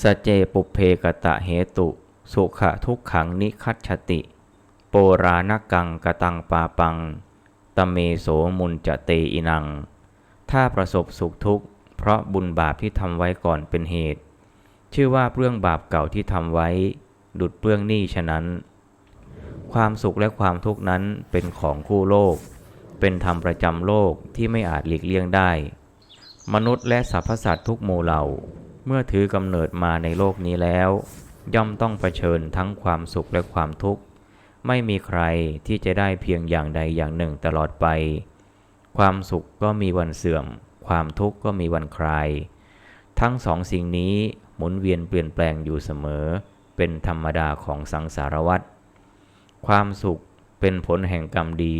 สเจปุเพกตะเหตุ สุขทุกขังนิคัตชติ โปรานกังกตังปาปัง ตเมโสมุนจะเตอินัง ถ้าประสบสุขทุกข์ เพราะบุญบาปที่ทำไว้ก่อนเป็นเหตุ ชื่อว่าเปลื้องบาปเก่าที่ทำไว้ ดุดเปลื้องหนี้ฉะนั้น ความสุขและความทุกข์นั้นเป็นของคู่โลก เป็นธรรมประจำโลกที่ไม่อาจหลีกเลี่ยงได้ มนุษย์และสรรพสัตว์ทุกหมู่เหล่า เมื่อถือกำเนิดมาในโลกนี้แล้ว ย่อมต้องเผชิญทั้งความสุขและความทุกข์ ไม่มีใครที่จะได้เพียงอย่างใดอย่างหนึ่งตลอดไป ความสุขก็มีวันเสื่อม ความทุกข์ก็มีวันคลาย ทั้งสองสิ่งนี้หมุนเวียนเปลี่ยนแปลงอยู่เสมอ เป็นธรรมดาของสังสารวัฏความสุขเป็นผลแห่งกรรมดี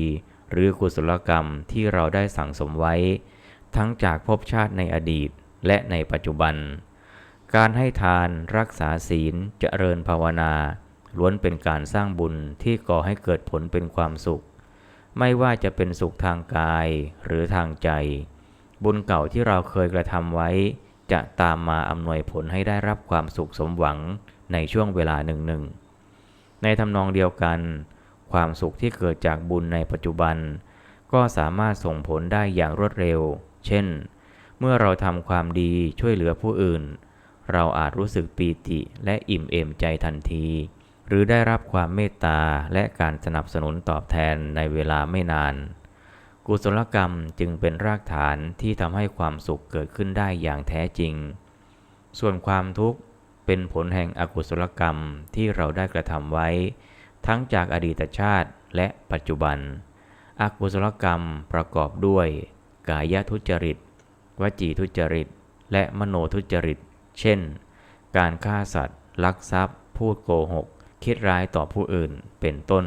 หรือกุศลกรรมที่เราได้สั่งสมไว้ ทั้งจากภพชาติในอดีตและในปัจจุบัน การให้ทานรักษาศีลเจริญภาวนา ล้วนเป็นการสร้างบุญที่ก่อให้เกิดผลเป็นความสุข ไม่ว่าจะเป็นสุขทางกายหรือทางใจ บุญเก่าที่เราเคยกระทำไว้ จะตามมาอำนวยผลให้ได้รับความสุขสมหวังในช่วงเวลาหนึ่งหนึ่งในทำนองเดียวกัน ความสุขที่เกิดจากบุญในปัจจุบัน ก็สามารถส่งผลได้อย่างรวดเร็ว เช่น เมื่อเราทำความดีช่วยเหลือผู้อื่น เราอาจรู้สึกปีติและอิ่มเอมใจทันที หรือได้รับความเมตตาและการสนับสนุนตอบแทนในเวลาไม่นาน กุศลกรรมจึงเป็นรากฐานที่ทำให้ความสุขเกิดขึ้นได้อย่างแท้จริง ส่วนความทุกข์เป็นผลแห่งอกุศลกรรมที่เราได้กระทำไว้ ทั้งจากอดีตชาติและปัจจุบัน อกุศลกรรมประกอบด้วย กายทุจริต วจีทุจริต และมโนทุจริต เช่น การฆ่าสัตว์ ลักทรัพย์ พูดโกหก คิดร้ายต่อผู้อื่น เป็นต้น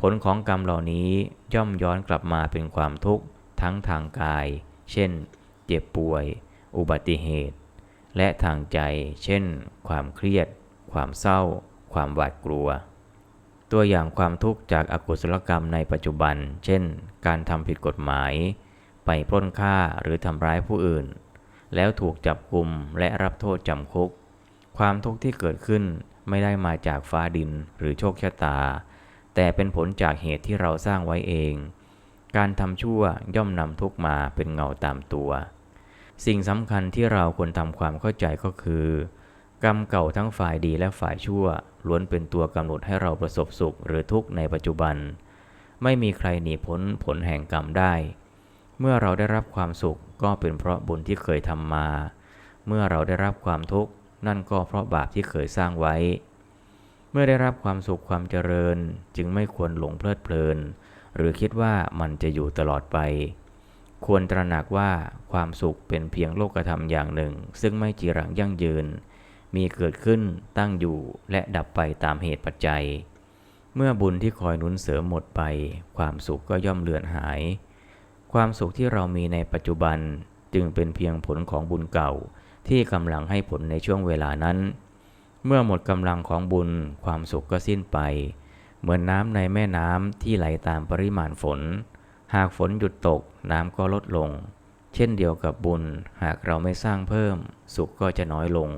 ผลของกรรมเหล่านี้ย่อมย้อนกลับมาเป็นความทุกข์ทั้งทางกาย เช่น เจ็บป่วย อุบัติเหตุ และทางใจ เช่น ความเครียด ความเศร้า ความหวาดกลัว ตัวอย่างความทุกข์จากอากุศลกรรมในปัจจุบัน เช่น การทำผิดกฎหมาย ไปปล้นฆ่าหรือทำร้ายผู้อื่น แล้วถูกจับกลุ่มและรับโทษจำคุก ความทุกข์ที่เกิดขึ้นไม่ได้มาจากฟ้าดินหรือโชคชะตา แต่เป็นผลจากเหตุที่เราสร้างไว้เอง การทำชั่วย่อมนำทุกมาเป็นเงาตามตัว สิ่งสำคัญที่เราควรทำความเข้าใจก็คือ กรรมเก่าทั้งฝ่ายดีและฝ่ายชั่ว ล้วนเป็นตัวกำหนดให้เราประสบสุขหรือทุกข์ในปัจจุบัน ไม่มีใครหนีพ้นผลแห่งกรรมได้ เมื่อเราได้รับความสุขก็เป็นเพราะบุญที่เคยทำมา เมื่อเราได้รับความทุกข์นั่นก็เพราะบาปที่เคยสร้างไว้ เมื่อได้รับความสุขความเจริญจึงไม่ควรหลงเพลิดเพลิน หรือคิดว่ามันจะอยู่ตลอดไป ควรตระหนักว่าความสุขเป็นเพียงโลกธรรมอย่างหนึ่ง ซึ่งไม่จีรังยั่งยืน มีเกิดขึ้นตั้งอยู่และดับไปตามเหตุปัจจัย เมื่อบุญที่คอยหนุนเสริมหมดไป ความสุขก็ย่อมเลือนหาย ความสุขที่เรามีในปัจจุบันจึงเป็นเพียงผลของบุญเก่าที่กำลังให้ผลในช่วงเวลานั้น เมื่อหมดกำลังของบุญความสุขก็สิ้นไป เหมือนน้ำในแม่น้ำที่ไหลตามปริมาณฝน หากฝนหยุดตกน้ำก็ลดลง เช่นเดียวกับบุญหากเราไม่สร้างเพิ่ม สุขก็จะน้อยลง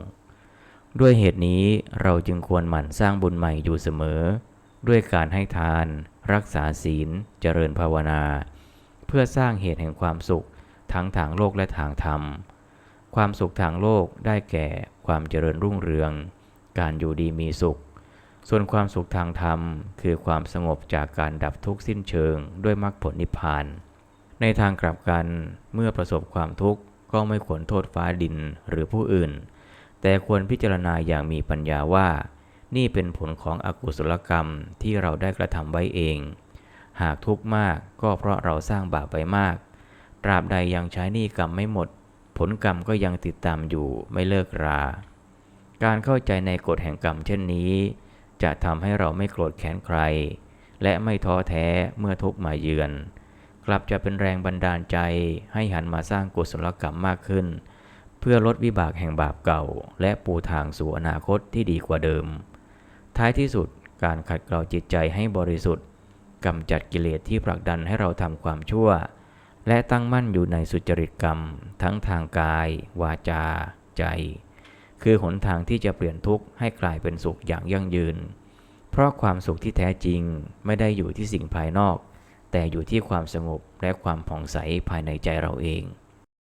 ด้วยเหตุนี้เราจึงควรหมั่นสร้างบุญใหม่อยู่เสมอ ด้วยการให้ทาน รักษาศีล เจริญภาวนา เพื่อสร้างเหตุแห่งความสุข ทั้งทางโลกและทางธรรม ความสุขทางโลกได้แก่ความเจริญรุ่งเรือง การอยู่ดีมีสุข ส่วนความสุขทางธรรม คือความสงบจากการดับทุกข์สิ้นเชิงด้วยมรรคผลนิพพาน ในทางกลับกันเมื่อประสบความทุกข์ก็ไม่ควรโทษฟ้าดินหรือผู้อื่น แต่ควรพิจารณาอย่างมีปัญญาว่า นี่เป็นผลของอกุศลกรรมที่เราได้กระทำไว้เอง หากทุกข์มากก็เพราะเราสร้างบาปไปมาก ตราบใดยังใช้หนี้กรรมไม่หมด ผลกรรมก็ยังติดตามอยู่ไม่เลิกรา การเข้าใจในกฎแห่งกรรมเช่นนี้ จะทำให้เราไม่โกรธแค้นใคร และไม่ท้อแท้เมื่อทุกข์มาเยือน กลับจะเป็นแรงบันดาลใจให้หันมาสร้างกุศลกรรมมากขึ้น เพื่อลดวิบากแห่งบาปเก่า และปูทางสู่อนาคตที่ดีกว่าเดิม ท้ายที่สุดการขัดเกลาจิตใจให้บริสุทธิ์ กำจัดกิเลสที่ผลักดันให้เราทำความชั่ว และตั้งมั่นอยู่ในสุจริตกรรม ทั้งทางกาย วาจา ใจ คือหนทางที่จะเปลี่ยนทุกข์ให้กลายเป็นสุขอย่างยั่งยืน เพราะความสุขที่แท้จริงไม่ได้อยู่ที่สิ่งภายนอก แต่อยู่ที่ความสงบและความผ่องใสภายในใจเราเอง